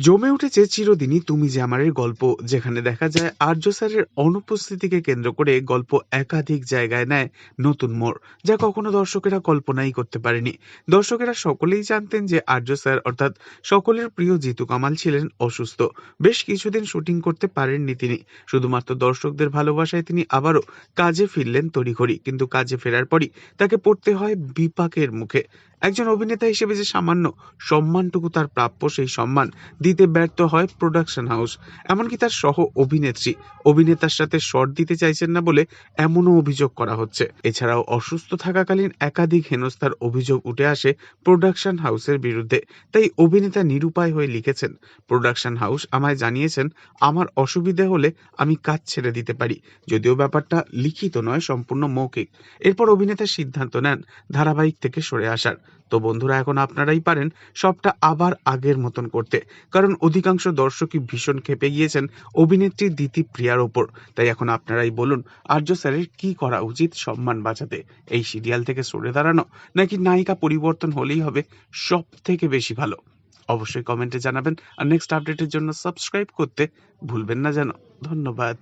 জমে উঠেছে চিরদিনই তুমি যে আমারের গল্প, যেখানে দেখা যায় আর্য স্যারের অনুপস্থিতিকে কেন্দ্র করে গল্প একাধিক জায়গায় নেয় নতুন মোড়, যা কখনো দর্শকেরা কল্পনাই করতে পারেনি। দর্শকেরা সকলেই জানতেন যে আর্য স্যার অর্থাৎ সকলের প্রিয় জিতু কামাল ছিলেন অসুস্থ। বেশ কিছুদিন শুটিং করতে পারেননি তিনি। শুধুমাত্র দর্শকদের ভালোবাসায় তিনি আবারও কাজে ফিরলেন তড়িঘড়ি, কিন্তু কাজে ফেরার পরই তাকে পড়তে হয় বিপাকের মুখে। একজন অভিনেতা হিসেবে যে সামান্য সম্মানটুকু তার প্রাপ্য সেই সম্মান দিতে ব্যর্থ হয় প্রোডাকশন হাউস এমনকি তার সহ অভিনেত্রী অভিনেতার সাথে শট দিতে চাইছেন না বলে এমনও অভিযোগ করা হচ্ছে। এছাড়াও অসুস্থ থাকাকালীন একাধিক হেনস্থার অভিযোগ উঠে আসে প্রোডাকশন হাউসের বিরুদ্ধে। তাই অভিনেতা নিরুপায় হয়ে লিখেছেন প্রোডাকশন হাউস আমায় জানিয়েছেন, আমার অসুবিধে হলে আমি কাজ ছেড়ে দিতে পারি। যদিও ব্যাপারটা লিখিত নয়, সম্পূর্ণ মৌখিক। এরপর অভিনেতা সিদ্ধান্ত নেন ধারাবাহিক থেকে সরে আসার। তো বন্ধুরা, এখন আপনারাই পারেন সবটা আবার আগের মতন করতে। কারণ অধিকাংশ দর্শকই ভীষণ ক্ষেপে গিয়েছেন অভিনেত্রী দিতি প্রিয়ার ওপর। তাই এখন আপনারাই বলুন, আর্য স্যারের কি করা উচিত সম্মান বাঁচাতে? এই সিরিয়াল থেকে সরে দাঁড়ানো নাকি নায়িকা পরিবর্তন হলেই হবে সব থেকে বেশি ভালো? অবশ্যই কমেন্টে জানাবেন। আর নেক্সট আপডেটের জন্য সাবস্ক্রাইব করতে ভুলবেন না যেন। ধন্যবাদ।